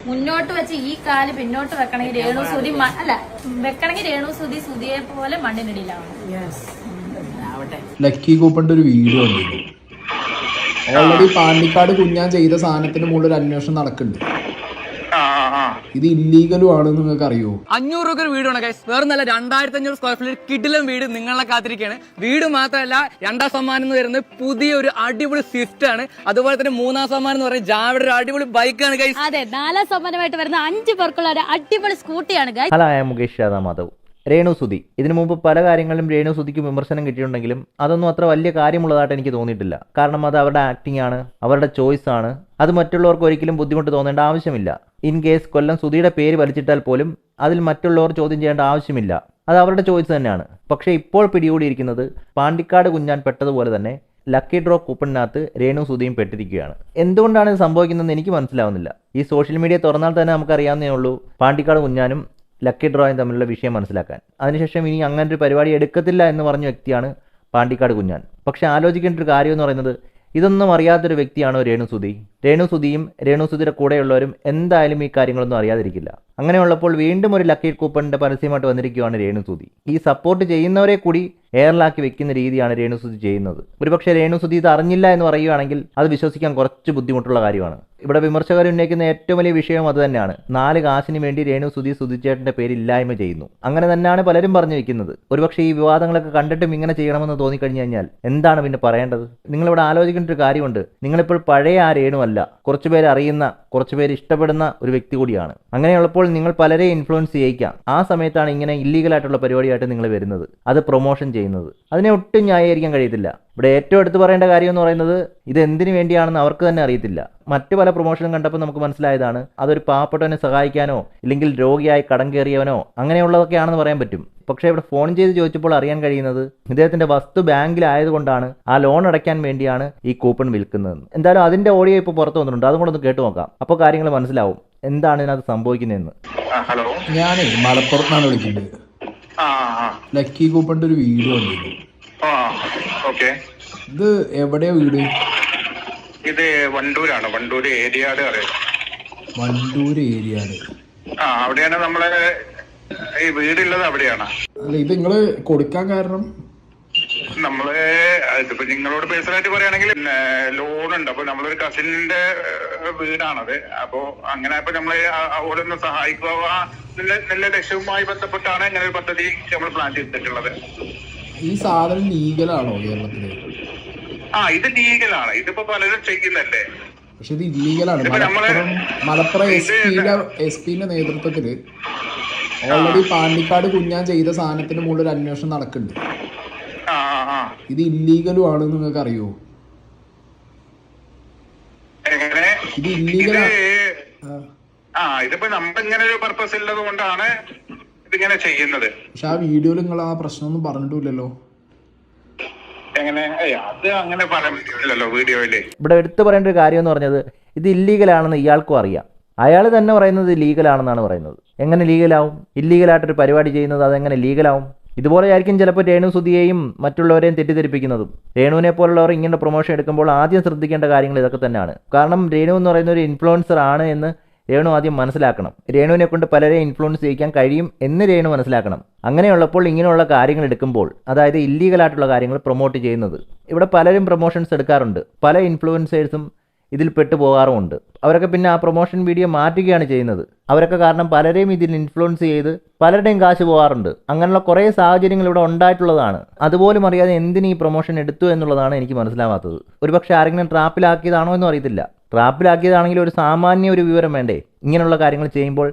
മുന്നോട്ട് വെച്ച് ഈ കാൽ പിന്നോട്ട് വെക്കണമെങ്കിൽ രേണു സുതി മ- അല്ല വെക്കണമെങ്കിൽ രേണു സുതി സുതിയെ പോലെ മണ്ണിനടിയിലാവണം. ലക്കി കൂപ്പന്റെ ഒരു വീഡിയോ ഉണ്ട് ഓൾറെഡി പാണ്ടിക്കാട് കുഞ്ഞാൻ ചെയ്ത സാധനത്തിന് മുകളിൽ ഒരു അന്വേഷണം നടക്കുന്നുണ്ട്. ഇത് ഇല്ലീഗലും ആണ് നിങ്ങൾക്ക് അറിയോ അഞ്ഞൂറ് രൂപ ഒരു വീടാണ് ഗൈസ് വേറെ നല്ല രണ്ടായിരത്തി അഞ്ഞൂറ് സ്ക്വയർ ഫീറ്റ് കിടിലം വീട് നിങ്ങളെ കാത്തിരിക്കുകയാണ് വീട് മാത്രമല്ല രണ്ടാം സമ്മാനം എന്ന് പറയുന്നത് പുതിയൊരു അടിപൊളി സ്വിഫ്റ്റ് ആണ്. അതുപോലെ തന്നെ മൂന്നാം സമ്മാനം എന്ന് പറയുന്നത് ജാവയുടെ ഒരു അടിപൊളി ബൈക്കാണ് ഗൈസ് അതെ നാലാം സമ്മാനമായിട്ട് വരുന്ന അഞ്ച് പേർക്കുള്ള ഒരു അടിപൊളി സ്കൂട്ടിയാണ് guys hello I Mukesh Yadav Madhav Renu Suthi ഇതിനു മുമ്പ് പല കാര്യങ്ങളിലും രേണു സുതിക്ക് വിമർശനം കിട്ടിയിട്ടുണ്ടെങ്കിലും അതൊന്നും അത്ര വലിയ കാര്യമുള്ളതായിട്ട് എനിക്ക് തോന്നിയിട്ടില്ല. കാരണം അത് അവരുടെ ആക്ടിംഗ് ആണ് അവരുടെ ചോയ്സ് ആണ്. അത് മറ്റുള്ളവർക്ക് ഒരിക്കലും ബുദ്ധിമുട്ട് തോന്നേണ്ട ആവശ്യമില്ല. ഇൻ കേസ് കൊല്ലം സുധിയുടെ പേര് വലിച്ചിട്ടാൽ പോലും അതിൽ മറ്റുള്ളവർ ചോദ്യം ചെയ്യേണ്ട ആവശ്യമില്ല. അത് അവരുടെ ചോയ്സ് തന്നെയാണ്. പക്ഷേ ഇപ്പോൾ പിടികൂടിയിരിക്കുന്നത് പാണ്ടിക്കാട് കുഞ്ഞാൻ പെട്ടതുപോലെ തന്നെ ലക്കി ഡ്രോ കൂപ്പണിനകത്ത് രേണു സുധിയും പെട്ടിരിക്കുകയാണ്. എന്തുകൊണ്ടാണ് ഇത് സംഭവിക്കുന്നതെന്ന് എനിക്ക് മനസ്സിലാവുന്നില്ല. ഈ സോഷ്യൽ മീഡിയ തുറന്നാൽ തന്നെ നമുക്കറിയാവുന്നേ ഉള്ളൂ. പാണ്ടിക്കാട് കുഞ്ഞാനും ലക്കി ഡ്രോയും തമ്മിലുള്ള വിഷയം മനസ്സിലാക്കാൻ. അതിനുശേഷം ഇനി അങ്ങനെ ഒരു പരിപാടി എടുക്കത്തില്ല എന്ന് പറഞ്ഞ വ്യക്തിയാണ് പാണ്ടിക്കാട് കുഞ്ഞാൻ. പക്ഷെ ആലോചിക്കേണ്ട ഒരു കാര്യം എന്ന് പറയുന്നത് ഇതൊന്നും അറിയാത്തൊരു വ്യക്തിയാണോ രേണു സുധി രേണു രേണുസുതിയുടെ കൂടെയുള്ളവരും എന്തായാലും ഈ കാര്യങ്ങളൊന്നും അറിയാതിരിക്കില്ല. അങ്ങനെയുള്ളപ്പോൾ വീണ്ടും ഒരു ലക്കി കൂപ്പണിന്റെ പരസ്യമായിട്ട് വന്നിരിക്കുകയാണ് രേണുസുതി. ഈ സപ്പോർട്ട് ചെയ്യുന്നവരെ കൂടി എയർലാക്കി വെക്കുന്ന രീതിയാണ് രേണുസുതി ചെയ്യുന്നത്. ഒരുപക്ഷെ രേണുസുതി ഇത് അറിഞ്ഞില്ല എന്ന് പറയുകയാണെങ്കിൽ അത് വിശ്വസിക്കാൻ കുറച്ച് ബുദ്ധിമുട്ടുള്ള കാര്യമാണ്. ഇവിടെ വിമർശകർ ഉന്നയിക്കുന്ന ഏറ്റവും വലിയ വിഷയം അത് തന്നെയാണ്. നാല് കാശിന് വേണ്ടി രേണു സുധി പേര് ഇല്ലായ്മ ചെയ്യുന്നു. അങ്ങനെ തന്നെയാണ് പലരും പറഞ്ഞു വെക്കുന്നത്. ഒരുപക്ഷെ ഈ വിവാദങ്ങളൊക്കെ കണ്ടിട്ടും ഇങ്ങനെ ചെയ്യണമെന്ന് തോന്നിക്കഴിഞ്ഞു കഴിഞ്ഞാൽ എന്താണ് പിന്നെ പറയേണ്ടത്? നിങ്ങളിവിടെ ആലോചിക്കേണ്ട ഒരു കാര്യമുണ്ട്. നിങ്ങളിപ്പോൾ പഴയ ആ രേണു അല്ല കുറച്ചുപേർ അറിയുന്ന കുറച്ചുപേർ ഇഷ്ടപ്പെടുന്ന ഒരു വ്യക്തി കൂടിയാണ്. അങ്ങനെയുള്ളപ്പോൾ നിങ്ങൾ പലരെ ഇൻഫ്ലുവൻസ് ചെയ്യിക്കാം. ആ സമയത്താണ് ഇങ്ങനെ ഇല്ലീഗൽ ആയിട്ടുള്ള പരിപാടിയായിട്ട് നിങ്ങൾ വരുന്നത്. അത് പ്രൊമോഷൻ ചെയ്യുന്നത്. അതിനെ ഒട്ടും ന്യായീകരിക്കാൻ കഴിയത്തില്ല. ഇവിടെ ഏറ്റവും എടുത്തു പറയേണ്ട കാര്യം എന്ന് പറയുന്നത് ഇത് എന്തിനു വേണ്ടിയാണെന്ന് അവർക്ക് തന്നെ അറിയത്തില്ല. മറ്റു പല പ്രൊമോഷനും കണ്ടപ്പോൾ നമുക്ക് മനസ്സിലായതാണ് അതൊരു പാവപ്പെട്ടവനെ സഹായിക്കാനോ ഇല്ലെങ്കിൽ രോഗിയായി കടം കയറിയവനോ അങ്ങനെയുള്ളതൊക്കെയാണെന്ന് പറയാൻ പറ്റും. പക്ഷേ ഇവിടെ ഫോൺ ചെയ്ത് ചോദിച്ചപ്പോൾ അറിയാൻ കഴിയുന്നത് ഇദ്ദേഹത്തിന്റെ വസ്തു ബാങ്കിലായതുകൊണ്ടാണ് ആ ലോൺ അടയ്ക്കാൻ വേണ്ടിയാണ് ഈ കൂപ്പൺ വിൽക്കുന്നത് എന്തായാലും അതിന്റെ ഓഡിയോ ഇപ്പൊ പുറത്തു വന്നിട്ടുണ്ട് അതും കൂടെ ഒന്ന് കേട്ടു നോക്കാം. അപ്പോൾ കാര്യങ്ങൾ മനസ്സിലാവും എന്താണ് ഇതിനകത്ത് സംഭവിക്കുന്നതെന്ന്. ആ ഹലോ. ഞാനേ മലപ്പുറത്താണ് വിളിക്കുന്നത്. ലക്കി കൂപ്പണിന്റെ ഒരു വീഡിയോ ഉണ്ട് ആ ഓക്കെ. ഇത് എവിടെയാ വീട്? ഇത് വണ്ടൂരാണ്. വണ്ടൂര് ഏരിയാട് അറിയാം. വണ്ടൂർ ഏരിയാട്. ആ അവിടെയാണ് നമ്മളെ ഈ വീടുള്ളത് അവിടെയാണ്. അല്ല ഇത് നിങ്ങൾ കൊടുക്കാൻ കാരണം? നമ്മൾ ഇതിപ്പോ നിങ്ങളോട് പേഴ്സണലായിട്ട് പറയുകയാണെങ്കിൽ ലോൺ ഉണ്ട് അപ്പൊ നമ്മളൊരു കസിനിന്റെ വീടാണത്. അപ്പോ അങ്ങനെ അപ്പൊ നമ്മളെ അവിടെ സഹായിക്കുക നല്ല ലക്ഷ്യവുമായി ബന്ധപ്പെട്ടാണ് ഇങ്ങനെ ഒരു പദ്ധതി നമ്മൾ പ്ലാൻ ചെയ്തിട്ടുള്ളത്. ഈ സാധനം ലീഗലാണോ കേരളത്തിൽ? ആ ഇത് ലീഗലാണ് ഇതിപ്പോ പലരും ചെയ്യുന്നല്ലേ പക്ഷെ ഇത് ഇല്ലീഗലാണ് മലപ്പുറം മലപ്പുറം എസ് പിയുടെ എസ് പിന്റെ നേതൃത്വത്തിൽ ഓൾറെഡി പാണ്ടിക്കാട് കുഞ്ഞാൻ ചെയ്ത സാധനത്തിന് മുകളിൽ ഒരു അന്വേഷണം നടക്കുന്നുണ്ട്. ഇത് ഇല്ലീഗലും ആണ് നിങ്ങൾക്ക് അറിയോ? ഇത് ഇത് ഇല്ലീഗലാണ് ആ ഇതിപ്പോ നമ്മളിങ്ങനെ ഒരു പർപ്പസ് ഉള്ളത് കൊണ്ടാണ് ഇതിങ്ങനെ ചെയ്യുന്നത്. പക്ഷെ ആ വീഡിയോയിൽ നിങ്ങൾ ആ പ്രശ്നമൊന്നും പറഞ്ഞിട്ടില്ലല്ലോ എങ്ങനെ? അത് അങ്ങനെ ഇവിടെ എടുത്തു പറയേണ്ട ഒരു കാര്യം എന്ന് പറഞ്ഞത് ഇത് ഇല്ലീഗലാണെന്ന് ഇയാൾക്കും അറിയാം. അയാൾ തന്നെ പറയുന്നത് ലീഗലാണെന്നാണ് പറയുന്നത്. എങ്ങനെ ലീഗലാവും ഇല്ലീഗലായിട്ടൊരു പരിപാടി ചെയ്യുന്നത് അതെങ്ങനെ ലീഗലാവും ഇതുപോലെ ആയിരിക്കും ചിലപ്പോൾ രേണു സുധിയെയും മറ്റുള്ളവരെയും തെറ്റിദ്ധരിപ്പിക്കുന്നതും. രേണുവിനെ പോലുള്ളവർ ഇങ്ങനെ പ്രൊമോഷൻ എടുക്കുമ്പോൾ ആദ്യം ശ്രദ്ധിക്കേണ്ട കാര്യങ്ങൾ ഇതൊക്കെ തന്നെയാണ്. കാരണം രേണു എന്ന് പറയുന്ന ഒരു ഇൻഫ്ലുവൻസർ ആണ് എന്ന് രേണു ആദ്യം മനസ്സിലാക്കണം. രേണുവിനെ കൊണ്ട് പലരെ ഇൻഫ്ലുവൻസ് ചെയ്യിക്കാൻ കഴിയും എന്ന് രേണു മനസ്സിലാക്കണം. അങ്ങനെയുള്ളപ്പോൾ ഇങ്ങനെയുള്ള കാര്യങ്ങൾ എടുക്കുമ്പോൾ അതായത് ഇല്ലീഗലായിട്ടുള്ള കാര്യങ്ങൾ പ്രൊമോട്ട് ചെയ്യുന്നത്. ഇവിടെ പലരും പ്രൊമോഷൻസ് എടുക്കാറുണ്ട്. പല ഇൻഫ്ലുവൻസേഴ്സും ഇതിൽ പെട്ടു പോകാറുമുണ്ട്. അവരൊക്കെ പിന്നെ ആ പ്രൊമോഷൻ വീഡിയോ മാറ്റുകയാണ് ചെയ്യുന്നത്. അവരൊക്കെ കാരണം പലരെയും ഇതിൽ ഇൻഫ്ലുവൻസ് ചെയ്ത് പലരുടെയും കാശ് പോകാറുണ്ട്. അങ്ങനെയുള്ള കുറേ സാഹചര്യങ്ങൾ ഇവിടെ ഉണ്ടായിട്ടുള്ളതാണ്. അതുപോലും അറിയാതെ എന്തിന് ഈ പ്രൊമോഷൻ എടുത്തു എന്നുള്ളതാണ് എനിക്ക് മനസ്സിലാവാത്തത്. ഒരുപക്ഷെ ആരെങ്കിലും ട്രാപ്പിലാക്കിയതാണോ എന്നും അറിയത്തില്ല. ട്രാപ്പിലാക്കിയതാണെങ്കിൽ ഒരു സാമാന്യ ഒരു വിവരം വേണ്ടേ? ഇങ്ങനെയുള്ള കാര്യങ്ങൾ ചെയ്യുമ്പോൾ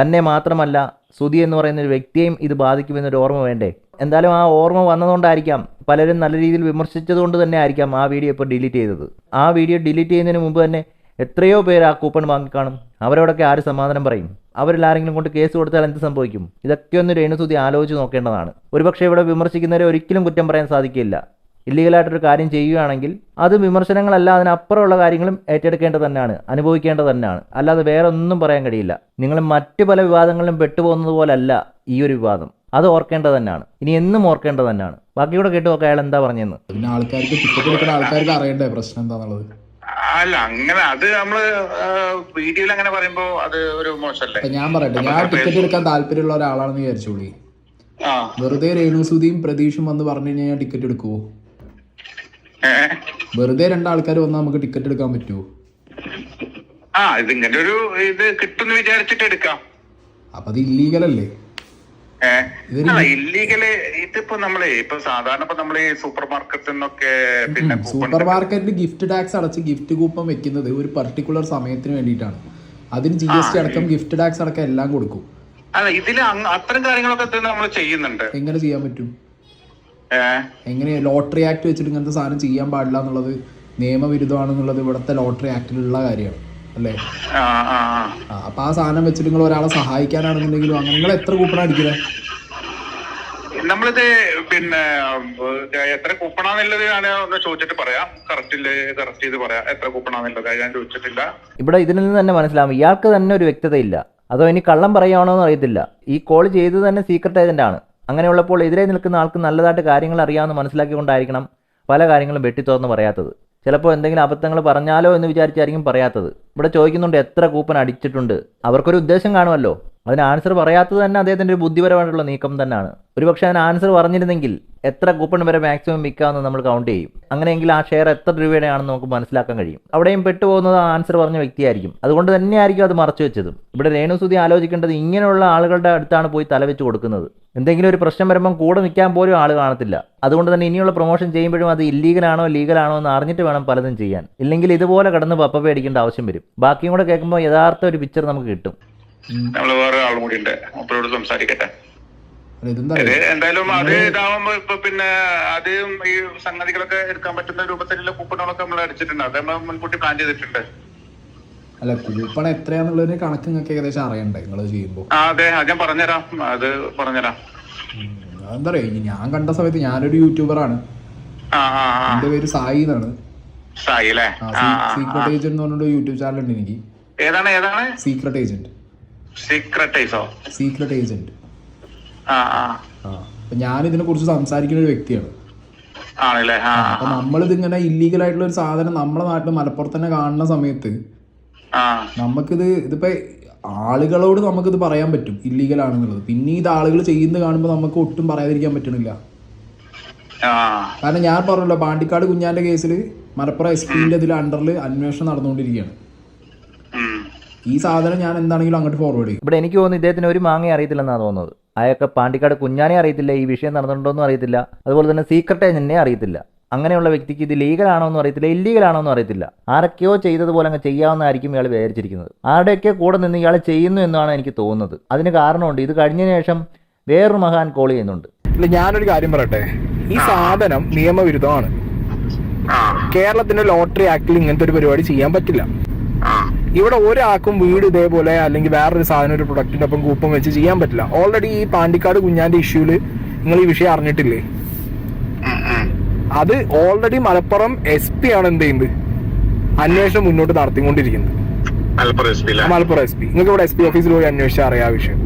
തന്നെ മാത്രമല്ല സുധി എന്ന് പറയുന്ന ഒരു വ്യക്തിയെയും ഇത് ബാധിക്കുമെന്നൊരു ഓർമ്മ വേണ്ടേ? എന്തായാലും ആ ഓർമ്മ വന്നതുകൊണ്ടായിരിക്കാം പലരും നല്ല രീതിയിൽ വിമർശിച്ചതുകൊണ്ട് തന്നെ ആയിരിക്കാം ആ വീഡിയോ ഇപ്പോൾ ഡിലീറ്റ് ചെയ്തത്. ആ വീഡിയോ ഡിലീറ്റ് ചെയ്യുന്നതിന് മുമ്പ് തന്നെ എത്രയോ പേര് ആ കൂപ്പൺ വാങ്ങിക്കാണും അവരോടൊക്കെ ആര് സമാധാനം പറയും? അവരിൽ ആരെങ്കിലും കൊണ്ട് കേസ് കൊടുത്താൽ എന്ത് സംഭവിക്കും? ഇതൊക്കെ ഒന്ന് രേണുസുതി ആലോചിച്ച് നോക്കേണ്ടതാണ്. ഒരുപക്ഷെ ഇവിടെ വിമർശിക്കുന്നവരെ ഒരിക്കലും കുറ്റം പറയാൻ സാധിക്കില്ല. ഇല്ലീഗലായിട്ടൊരു കാര്യം ചെയ്യുകയാണെങ്കിൽ അത് വിമർശനങ്ങളല്ല അതിനപ്പുറമുള്ള കാര്യങ്ങളും ഏറ്റെടുക്കേണ്ടത് തന്നെയാണ് അനുഭവിക്കേണ്ടത് തന്നെയാണ്. അല്ലാതെ വേറെ ഒന്നും പറയാൻ കഴിയില്ല. നിങ്ങൾ മറ്റു പല വിവാദങ്ങളിലും പെട്ടുപോകുന്നത് പോലല്ല ഈ ഒരു വിവാദം. അത് ഓർക്കേണ്ടത് തന്നെയാണ്. ഇനി എന്നും ഓർക്കേണ്ടത് തന്നെയാണ്. ബാക്കിയൂടെ കേട്ടു നോക്കാം അയാൾ എന്താ പറഞ്ഞെന്ന്. പിന്നെ ആൾക്കാർക്ക് ടിക്കറ്റ് ആൾക്കാർക്ക് അറിയണ്ടേ പ്രശ്നം എന്താണെന്നുള്ളത് അല്ല അങ്ങനെ അത് നമ്മൾ വീഡിയോയിൽ അങ്ങനെ പറയുമ്പോ അത് ഒരു മോശമല്ലേ ഞാൻ പറയട്ടെ ഞാൻ ടിക്കറ്റ് എടുക്കാൻ താല്പര്യമുള്ള ഒരാളാണെന്ന് വിചാരിച്ചോളി ആ. വെറുതെ രേണുസുതിയും പ്രതീഷും വന്ന് പറഞ്ഞു കഴിഞ്ഞാൽ ഞാൻ ടിക്കറ്റ് എടുക്കുവോ? വെറുതെ രണ്ടാൾക്കാർ വന്നാൽ നമുക്ക് ടിക്കറ്റ് എടുക്കാൻ പറ്റുമോ ആ ഇതിങ്ങനെ ഒരു ഇത് കിട്ടുമെന്ന് വിചാരിച്ചിട്ട് എടുക്കാം. അപ്പൊ അത് ഇല്ലീഗൽ അല്ലേ? ഇല്ലീഗൽ ഇതിപ്പോ നമ്മളെ ഇപ്പൊ സാധാരണ ഇപ്പൊ നമ്മൾ സൂപ്പർ മാർക്കറ്റിൽ നിന്നൊക്കെ പിന്നെ സൂപ്പർ മാർക്കറ്റിൽ ഗിഫ്റ്റ് ടാക്സ് അടച്ച് ഗിഫ്റ്റ് കൂപ്പൺ വെക്കുന്നത് ഒരു പർട്ടിക്കുലർ സമയത്തിന് വേണ്ടിയിട്ടാണ്. അതിന് ജി എസ് ടി അടക്കം ഗിഫ്റ്റ് ടാക്സ് അടക്കം എല്ലാം കൊടുക്കും. അല്ല അത്തരം കാര്യങ്ങളൊക്കെ നമ്മൾ ചെയ്യുന്നുണ്ട്. എങ്ങനെ ചെയ്യാൻ പറ്റും? എങ്ങനെ ലോട്ടറി ആക്ട് വെച്ചിട്ട് ഇങ്ങനത്തെ സാധനം ചെയ്യാൻ പാടില്ല എന്നുള്ളത് നിയമവിരുദ്ധമാണെന്നുള്ളത് ഇവിടുത്തെ ലോട്ടറി ആക്ടിലുള്ള കാര്യമാണ് അല്ലേ? അപ്പൊ ആ സാധനം വെച്ചിട്ട് നിങ്ങൾ ഒരാളെ സഹായിക്കാനാണെന്നുണ്ടെങ്കിലും അങ്ങനെ നിങ്ങൾ എത്ര കൂപ്പൺ അടിക്കുന്നത് നമ്മളിത് പിന്നെ എത്ര കൂപ്പണാന്നുള്ളത് ഞാൻ ഒന്ന് ചോദിച്ചിട്ട് പറയാം. കറക്റ്റിൽ കറക്റ്റ് ചെയ്ത് പറയാം. എത്ര കൂപ്പണാന്നുള്ളത് ഞാൻ ചോദിച്ചിട്ടില്ല. ഇവിടെ ഇതിൽ നിന്ന് തന്നെ മനസ്സിലാവും. ഇയാൾക്ക് തന്നെ ഒരു വ്യക്തതയില്ല. അതോ ഇനി കള്ളം പറയുകയാണോ എന്ന് അറിയത്തില്ല. ഈ കോൾ ചെയ്തത് തന്നെ സീക്രട്ട് ഏജന്റ് ആണ്. അങ്ങനെയുള്ളപ്പോൾ എതിരെ നിൽക്കുന്ന ആൾക്ക് നല്ലതായിട്ട് കാര്യങ്ങൾ അറിയാമെന്ന് മനസ്സിലാക്കിക്കൊണ്ടായിരിക്കണം പല കാര്യങ്ങളും വെട്ടിത്തുറന്ന് പറയാത്തത്. ചിലപ്പോൾ എന്തെങ്കിലും അബദ്ധങ്ങൾ പറഞ്ഞാലോ എന്ന് വിചാരിച്ചായിരിക്കും പറയാത്തത്. ഇവിടെ ചോദിക്കുന്നുണ്ട് എത്ര കൂപ്പൺ അടിച്ചിട്ടുണ്ട്? അവർക്കൊരു ഉദ്ദേശം കാണുമല്ലോ. അതിന് ആൻസർ പറയാത്തത് തന്നെ അദ്ദേഹത്തിന്റെ ഒരു ബുദ്ധിപരമായിട്ടുള്ള നീക്കം തന്നെയാണ്. ഒരുപക്ഷെ അതിന് ആൻസർ പറഞ്ഞിരുന്നെങ്കിൽ എത്ര കൂപ്പൺ വരെ മാക്സിമം വിൽക്കാമെന്ന് നമ്മൾ കൗണ്ട് ചെയ്യും. അങ്ങനെയെങ്കിൽ ആ ഷെയർ എത്ര രൂപയുടെ ആണെന്ന് നമുക്ക് മനസ്സിലാക്കാൻ കഴിയും. അവിടെയും പെട്ടുപോകുന്നത് ആ ആൻസർ പറഞ്ഞ വ്യക്തിയായിരിക്കും. അതുകൊണ്ട് തന്നെയായിരിക്കും അത് മറച്ചു വെച്ചതും. ഇവിടെ രേണുസുതി ആലോചിക്കേണ്ടത് ഇങ്ങനെയുള്ള ആളുകളുടെ അടുത്താണ് പോയി തലവെച്ച് കൊടുക്കുന്നത്. എന്തെങ്കിലും ഒരു പ്രശ്നം വരുമ്പം കൂടെ നിൽക്കാൻ പോലും ആൾ കാണത്തില്ല. അതുകൊണ്ട് തന്നെ ഇനിയുള്ള പ്രൊമോഷൻ ചെയ്യുമ്പോഴും അത് ഇല്ലീഗലാണോ ലീഗലാണോ എന്ന് അറിഞ്ഞിട്ട് വേണം പലതും ചെയ്യാൻ. ഇല്ലെങ്കിൽ ഇതുപോലെ കടന്ന് പപ്പ പേടിക്കേണ്ട ആവശ്യം വരും. ബാക്കിയും കൂടെ കേൾക്കുമ്പോൾ യഥാർത്ഥ ഒരു പിക്ചർ നമുക്ക് കിട്ടും. നമ്മൾ വേറെ ആളും കൂടി ഉണ്ട് മൂപ്പരോട് സംസാരിക്കട്ടെ എന്തായാലും അത് ഇതാവുമ്പോ ഇപ്പൊ പിന്നെ അത് ഈ സംഗതികളൊക്കെ എടുക്കാൻ പറ്റുന്ന രൂപത്തിലുള്ള കൂപ്പണുകളൊക്കെ നമ്മൾ അടിച്ചിട്ടുണ്ട്. അത് നമ്മൾ മുൻകൂട്ടി പ്ലാൻ ചെയ്തിട്ടുണ്ട്. അല്ല കൂപ്പൺ എത്രയാന്നുള്ളതിന് കണക്ക് നിങ്ങൾക്ക് ഏകദേശം അറിയണ്ടേ? നിങ്ങൾ ചെയ്യുമ്പോൾ അതെ. അത് ഞാൻ പറഞ്ഞുതരാം. അത് പറഞ്ഞുതരാം. എന്താ പറയാ ഞാൻ കണ്ട സമയത്ത് ഞാനൊരു യൂട്യൂബറാണ് എന്റെ പേര് സായി എന്നാണ്. സായി അല്ലേ? സീക്രട്ട് ഏജന്റ് എന്ന് യൂട്യൂബ് ചാനൽ ഉണ്ട് എനിക്ക്. ഏതാണ് ഏതാണ്? Secret agent. സീക്രട്ടൈസോ സീക്രട്ട് ഏജന്റ് ആ ആ. ആ അപ്പൊ ഞാൻ ഇതിനെ കുറിച്ച് സംസാരിക്കുന്ന ഒരു വ്യക്തിയാണ്. ആണല്ലേ? ആ അപ്പൊ നമ്മളിത് ഇങ്ങനെ ഇല്ലീഗൽ ആയിട്ടുള്ള ഒരു സാധനം നമ്മുടെ നാട്ടിൽ മലപ്പുറത്ത് തന്നെ കാണുന്ന സമയത്ത് ആ. നമുക്കിത് ഇതിപ്പോ ആളുകളോട് നമുക്കിത് പറയാൻ പറ്റും ഇല്ലീഗൽ ആണെന്നുള്ളത്. പിന്നെ ഇത് ആളുകൾ ചെയ്യുന്നത് കാണുമ്പോൾ നമുക്ക് ഒട്ടും പറയാതിരിക്കാൻ പറ്റണില്ല. ആ. കാരണം ഞാൻ പറഞ്ഞല്ലോ പാണ്ടിക്കാട് കുഞ്ഞാന്റെ കേസിൽ മലപ്പുറം എസ് പിന്റെ ഇതിൽ അണ്ടറിൽ അന്വേഷണം നടന്നുകൊണ്ടിരിക്കുകയാണ്. ഈ സാധനം ഞാൻ എന്താണെങ്കിലും അങ്ങോട്ട് ഫോർവേഡ് ചെയ്യും. ഇവിടെ എനിക്ക് തോന്നുന്നു ഇദ്ദേഹത്തിന് ഒരു മാങ്ങ അറിയത്തില്ലെന്നാണ് തോന്നുന്നത്. അയാൾക്ക് പാണ്ടിക്കാട് കുഞ്ഞാനെ അറിയത്തില്ല ഈ വിഷയം നടന്നിട്ടുണ്ടോന്നും അറിയത്തില്ല. അതുപോലെ തന്നെ സീക്രട്ട് ഏജന്റിനെ അറിയത്തില്ല. അങ്ങനെയുള്ള വ്യക്തിക്ക് ഇത് ലീഗൽ ആണോ എന്നും അറിയത്തില്ല ഇല്ലീഗൽ ആണോ എന്നും അറിയത്തില്ല. ആരൊക്കെയോ ചെയ്തതുപോലെ അങ്ങ് ചെയ്യാവുന്നതായിരിക്കും ഇയാൾ വിചാരിച്ചിരിക്കുന്നത്. ആരുടെയൊക്കെ കൂടെ നിന്ന് ഇയാൾ ചെയ്യുന്നു എന്നാണ് എനിക്ക് തോന്നുന്നത്. അതിന് കാരണമുണ്ട് ഇത് കഴിഞ്ഞതിന് ശേഷം വേറൊരു മഹാൻ കോൾ ചെയ്യുന്നുണ്ട്. ഇല്ല ഞാനൊരു കാര്യം പറയട്ടെ? ഈ സാധനം നിയമവിരുദ്ധമാണ്. കേരളത്തിന്റെ ലോട്ടറി ആക്ടിൽ ഇങ്ങനത്തെ ഒരു പരിപാടി ചെയ്യാൻ പറ്റില്ല. ഇവിടെ ഒരാൾക്കും വീട് ഇതേപോലെ അല്ലെങ്കിൽ വേറൊരു സാധനം ഒരു പ്രൊഡക്റ്റിന്റെ ഒപ്പം കൂപ്പം വെച്ച് ചെയ്യാൻ പറ്റില്ല. ഓൾറെഡി ഈ പാണ്ടിക്കാട് കുഞ്ഞാന്റെ ഇഷ്യൂൽ നിങ്ങൾ ഈ വിഷയം അറിഞ്ഞിട്ടില്ലേ. അത് ഓൾറെഡി മലപ്പുറം എസ് പി ആണ് എന്ത് ചെയ്യുന്നത്? അന്വേഷണം മുന്നോട്ട് നടത്തിക്കൊണ്ടിരിക്കുന്നത്. Malappuram S P Malappuram S നിങ്ങൾക്ക് ഇവിടെ എസ് പി ഓഫീസിൽ പോയി അന്വേഷിച്ചാൽ അറിയാം ആ വിഷയം.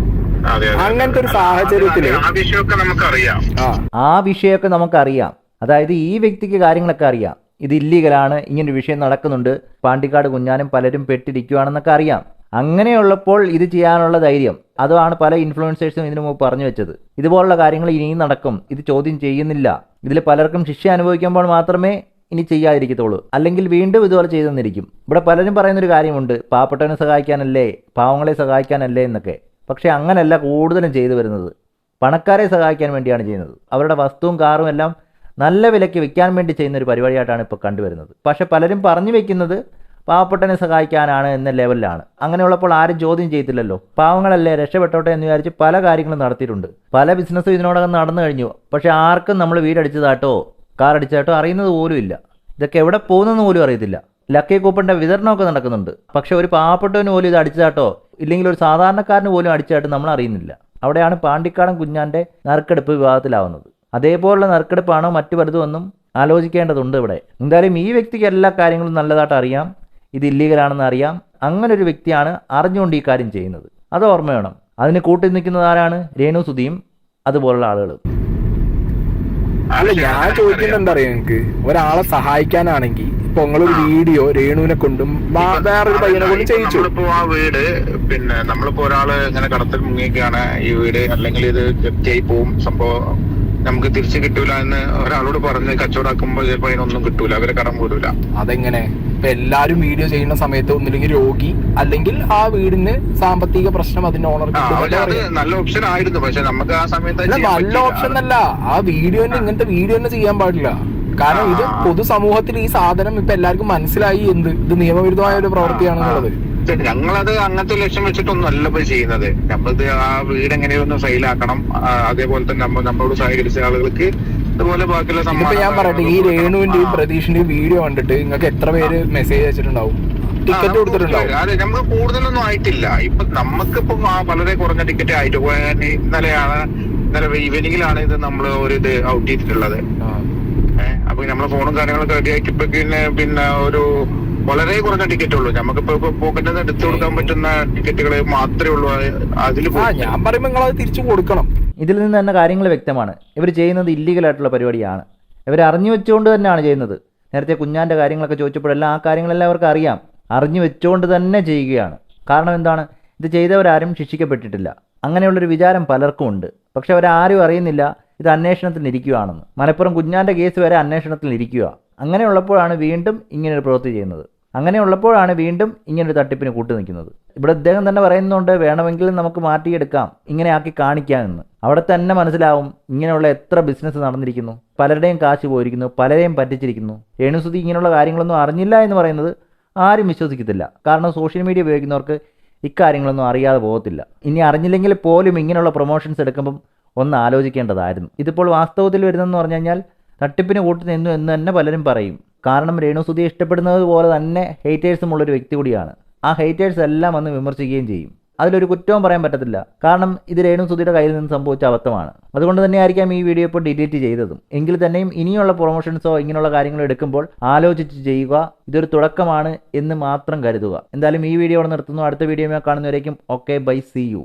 അങ്ങനത്തെ ഒരു സാഹചര്യത്തിൽ ആ വിഷയമൊക്കെ നമുക്കറിയാം. ആ. ആ വിഷയമൊക്കെ നമുക്കറിയാം. അതായത് ഈ വ്യക്തിക്ക് കാര്യങ്ങളൊക്കെ അറിയാം. ഇത് ഇല്ലീഗലാണ് ഇങ്ങനൊരു വിഷയം നടക്കുന്നുണ്ട്. പാണ്ടിക്കാട് കുഞ്ഞാനും പലരും പെട്ടിരിക്കുകയാണെന്നൊക്കെ അറിയാം. അങ്ങനെയുള്ളപ്പോൾ ഇത് ചെയ്യാനുള്ള ധൈര്യം. അതാണ് പല ഇൻഫ്ലുവൻസേഴ്സും ഇതിനു മുമ്പ് പറഞ്ഞു വെച്ചത്. ഇതുപോലുള്ള കാര്യങ്ങൾ ഇനിയും നടക്കും. ഇത് ചോദ്യം ചെയ്യുന്നില്ല. ഇതിൽ പലർക്കും ശിക്ഷ അനുഭവിക്കുമ്പോൾ മാത്രമേ ഇനി ചെയ്യാതിരിക്കത്തുള്ളൂ. അല്ലെങ്കിൽ വീണ്ടും ഇതുപോലെ ചെയ്തു തന്നിരിക്കും. ഇവിടെ പലരും പറയുന്നൊരു കാര്യമുണ്ട്. പാവപ്പെട്ടവനെ സഹായിക്കാനല്ലേ പാവങ്ങളെ സഹായിക്കാനല്ലേ എന്നൊക്കെ. പക്ഷേ അങ്ങനെയല്ല കൂടുതലും ചെയ്തു വരുന്നത്. പണക്കാരെ സഹായിക്കാൻ വേണ്ടിയാണ് ചെയ്യുന്നത്. അവരുടെ വസ്തുവും കാറും എല്ലാം നല്ല വിലയ്ക്ക് വിൽക്കാൻ വേണ്ടി ചെയ്യുന്ന ഒരു പരിപാടിയായിട്ടാണ് ഇപ്പോൾ കണ്ടുവരുന്നത്. പക്ഷേ പലരും പറഞ്ഞു വെക്കുന്നത് പാവപ്പെട്ടനെ സഹായിക്കാനാണ് എന്ന ലെവലിലാണ്. അങ്ങനെയുള്ളപ്പോൾ ആരും ചോദ്യം ചെയ്തില്ലല്ലോ. പാവങ്ങളല്ലേ രക്ഷപ്പെട്ടോട്ടെ എന്ന് വിചാരിച്ച് പല കാര്യങ്ങളും നടത്തിയിട്ടുണ്ട്. പല ബിസിനസ്സും ഇതിനോടകം നടന്നു കഴിഞ്ഞു. പക്ഷേ ആർക്കും നമ്മൾ വീടടിച്ചതാട്ടോ കാർ അടിച്ചതാട്ടോ അറിയുന്നത് പോലും ഇല്ല. ഇതൊക്കെ എവിടെ പോകുന്നെന്ന് പോലും അറിയത്തില്ല. ലക്കി കൂപ്പണിന്റെ വിതരണമൊക്കെ നടക്കുന്നുണ്ട്. പക്ഷേ ഒരു പാവപ്പെട്ടവന് പോലും ഇത് അടിച്ചതാട്ടോ ഇല്ലെങ്കിൽ ഒരു സാധാരണക്കാരന് പോലും അടിച്ചതായിട്ട് നമ്മൾ അറിയുന്നില്ല. അവിടെയാണ് പാണ്ടിക്കാടൻ കുഞ്ഞാന്റെ നറുക്കെടുപ്പ് വിവാദത്തിലാവുന്നത് അതേപോലുള്ള നറുക്കെടുപ്പാണോ മറ്റു പലതുമെന്നും ആലോചിക്കേണ്ടതുണ്ട് ഇവിടെ. എന്തായാലും ഈ വ്യക്തിക്ക് എല്ലാ കാര്യങ്ങളും നല്ലതായിട്ട് അറിയാം. ഇത് ഇല്ലീഗലാണെന്ന് അറിയാം. അങ്ങനെ ഒരു വ്യക്തിയാണ് അറിഞ്ഞുകൊണ്ട് ഈ കാര്യം ചെയ്യുന്നത്. അത് ഓർമ്മ വേണം. അതിന് കൂട്ടി നിൽക്കുന്നത് ആരാണ്? രേണു സുധിയും അതുപോലുള്ള ആളുകൾ അല്ല ഞാൻ ചോദിക്കുന്നത് എന്താ അറിയാ എനിക്ക് ഒരാളെ സഹായിക്കാനാണെങ്കിൽ ഇപ്പൊ നിങ്ങളൊരു വീഡിയോ രേണുവിനെ കൊണ്ടും വേറൊരു പയ്യനെ കൊണ്ടും ചെയ്യിച്ചു. ഇപ്പോ ആ വീട് പിന്നെ നമ്മളിപ്പോ ഒരാൾ ഇങ്ങനെ കടത്തിൽ മുങ്ങിയൊക്കെയാണ് ഈ വീട്. അല്ലെങ്കിൽ ഇത് ജപ്തിയായി പോവും സംഭവം. നമുക്ക് തിരിച്ചു കിട്ടൂല എന്ന് ഒരാളോട് പറഞ്ഞ് കച്ചവടാക്കുമ്പോ ചിലപ്പോ അതിനൊന്നും കിട്ടൂല അവരെ കടം കൂടൂല അതെങ്ങനെ? ഇപ്പൊ എല്ലാരും വീഡിയോ ചെയ്യുന്ന സമയത്ത് ഒന്നില്ലെങ്കിൽ രോഗി അല്ലെങ്കിൽ ആ വീടിന് സാമ്പത്തിക പ്രശ്നം അതിന്റെ അത് നല്ല ഓപ്ഷൻ ആയിരുന്നു പക്ഷെ നമുക്ക് ആ സമയത്ത് നല്ല. ഓപ്ഷൻ അല്ല ആ വീഡിയോ തന്നെ ഇങ്ങനത്തെ വീഡിയോ തന്നെ ചെയ്യാൻ പാടില്ല. കാരണം ഇത് പൊതുസമൂഹത്തിൽ ഈ സാധനം ഇപ്പൊ എല്ലാവർക്കും മനസ്സിലായി എന്ത്? ഇത് നിയമവിരുദ്ധമായ ഒരു പ്രവൃത്തിയാണെന്നുള്ളത്. ഞങ്ങളത് അങ്ങനത്തെ ലക്ഷ്യം വെച്ചിട്ടൊന്നും അല്ല ഇപ്പൊ ചെയ്യുന്നത്. നമ്മളിത് ആ വീട് എങ്ങനെയൊന്ന് ഫെയിലാക്കണം അതേപോലെ തന്നെ നമ്മ നമ്മളോട് സഹകരിച്ച ആളുകൾക്ക് ഇതുപോലെ ബാക്കിയുള്ള സംഭവം ഞാൻ പറയട്ടെ ഈ രേണുവിന്റെയും പ്രതീഷിന്റെയും വീഡിയോ കണ്ടിട്ട് നിങ്ങൾക്ക് എത്ര പേര് മെസ്സേജ് അയച്ചിട്ടുണ്ടാവും? ടിക്കറ്റ് കൊടുത്തിട്ടുണ്ടാവും? അതെ നമുക്ക് കൂടുതലൊന്നും ആയിട്ടില്ല. ഇപ്പൊ നമുക്കിപ്പം ആ വളരെ കുറഞ്ഞ ടിക്കറ്റ് ആയിട്ട് പോയാൽ ഇന്നലെയാണ് ഇന്നലെ ഈവനിങ്ങിലാണ് ഇത് നമ്മൾ ഒരു ഇത് ഔട്ട് ചെയ്തിട്ടുള്ളത്. അപ്പൊ നമ്മളെ ഫോണും കാര്യങ്ങളൊക്കെ റെഡി ആക്കി പിന്നെ പിന്നെ ഒരു വളരെ കുറഞ്ഞ ടിക്കറ്റ് ഉള്ളൂ. നമുക്കിപ്പോ ഇപ്പൊ പോക്കറ്റിൽ നിന്ന് എടുത്തു കൊടുക്കാൻ പറ്റുന്ന ടിക്കറ്റുകൾ മാത്രമേ ഉള്ളൂ. അതിൽ ആ ഞാൻ പറയുമ്പോൾ നിങ്ങൾ അത് തിരിച്ചു കൊടുക്കണം. ഇതിൽ നിന്ന് തന്നെ കാര്യങ്ങൾ വ്യക്തമാണ്. ഇവർ ചെയ്യുന്നത് ഇല്ലീഗൽ ആയിട്ടുള്ള പരിപാടിയാണ്. ഇവർ അറിഞ്ഞു വെച്ചുകൊണ്ട് തന്നെയാണ് ചെയ്യുന്നത്. നേരത്തെ കുഞ്ഞാന്റെ കാര്യങ്ങളൊക്കെ ചോദിച്ചപ്പോഴെല്ലാം ആ കാര്യങ്ങളെല്ലാം അവർക്ക് അറിയാം. അറിഞ്ഞു വെച്ചുകൊണ്ട് തന്നെ ചെയ്യുകയാണ്. കാരണം എന്താണ്? ഇത് ചെയ്തവരാരും ശിക്ഷിക്കപ്പെട്ടിട്ടില്ല. അങ്ങനെയുള്ളൊരു വിചാരം പലർക്കും ഉണ്ട്. പക്ഷെ അവരാരും അറിയുന്നില്ല ഇത് അന്വേഷണത്തിൽ ഇരിക്കുകയാണെന്ന്. മലപ്പുറം കുഞ്ഞാന്റെ കേസ് വരെ അന്വേഷണത്തിൽ ഇരിക്കുക. അങ്ങനെയുള്ളപ്പോഴാണ് വീണ്ടും ഇങ്ങനെ ഒരു പ്രവൃത്തി ചെയ്യുന്നത്. അങ്ങനെയുള്ളപ്പോഴാണ് വീണ്ടും ഇങ്ങനൊരു തട്ടിപ്പിന് കൂട്ടു നിൽക്കുന്നത്. ഇവിടെ അദ്ദേഹം തന്നെ പറയുന്നുണ്ട് വേണമെങ്കിൽ നമുക്ക് മാറ്റിയെടുക്കാം ഇങ്ങനെ ആക്കി കാണിക്കാമെന്ന്. അവിടെ തന്നെ മനസ്സിലാവും ഇങ്ങനെയുള്ള എത്ര ബിസിനസ് നടന്നിരിക്കുന്നു. പലരുടെയും കാശ് പോയിരിക്കുന്നു പലരെയും പറ്റിച്ചിരിക്കുന്നു. രേണുസുതി ഇങ്ങനെയുള്ള കാര്യങ്ങളൊന്നും അറിഞ്ഞില്ല എന്ന് പറയുന്നത് ആരും വിശ്വസിക്കത്തില്ല. കാരണം സോഷ്യൽ മീഡിയ ഉപയോഗിക്കുന്നവർക്ക് ഇക്കാര്യങ്ങളൊന്നും അറിയാതെ പോകത്തില്ല. ഇനി അറിഞ്ഞില്ലെങ്കിൽ പോലും ഇങ്ങനെയുള്ള പ്രൊമോഷൻസ് എടുക്കുമ്പം ഒന്ന് ആലോചിക്കേണ്ടതായിരുന്നു. ഇതിപ്പോൾ വാസ്തവത്തിൽ വരുന്നതെന്ന് പറഞ്ഞു കഴിഞ്ഞാൽ തട്ടിപ്പിന് കൂട്ടുനിന്നു എന്ന് തന്നെ പലരും പറയും. കാരണം രേണുസുതിയെ ഇഷ്ടപ്പെടുന്നത് പോലെ തന്നെ ഹെയ്റ്റേഴ്സും ഉള്ളൊരു വ്യക്തി കൂടിയാണ്. ആ ഹെയ്റ്റേഴ്സ് എല്ലാം വന്ന് വിമർശിക്കുകയും ചെയ്യും. അതിലൊരു കുറ്റവും പറയാൻ പറ്റത്തില്ല. കാരണം ഇത് രേണുസുതിയുടെ കയ്യിൽ നിന്ന് സംഭവിച്ച അബദ്ധമാണ്. അതുകൊണ്ട് തന്നെ ആയിരിക്കാം ഈ വീഡിയോ ഇപ്പോൾ ഡിലീറ്റ് ചെയ്തതും. എങ്കിൽ തന്നെയും ഇനിയുള്ള പ്രൊമോഷൻസോ ഇങ്ങനെയുള്ള കാര്യങ്ങളോ എടുക്കുമ്പോൾ ആലോചിച്ച് ചെയ്യുക. ഇതൊരു തുടക്കമാണ് എന്ന് മാത്രം കരുതുക. എന്തായാലും ഈ വീഡിയോ ഇവിടെ നിർത്തുന്നു. അടുത്ത video കാണുന്നവരേക്കും. Okay bye see you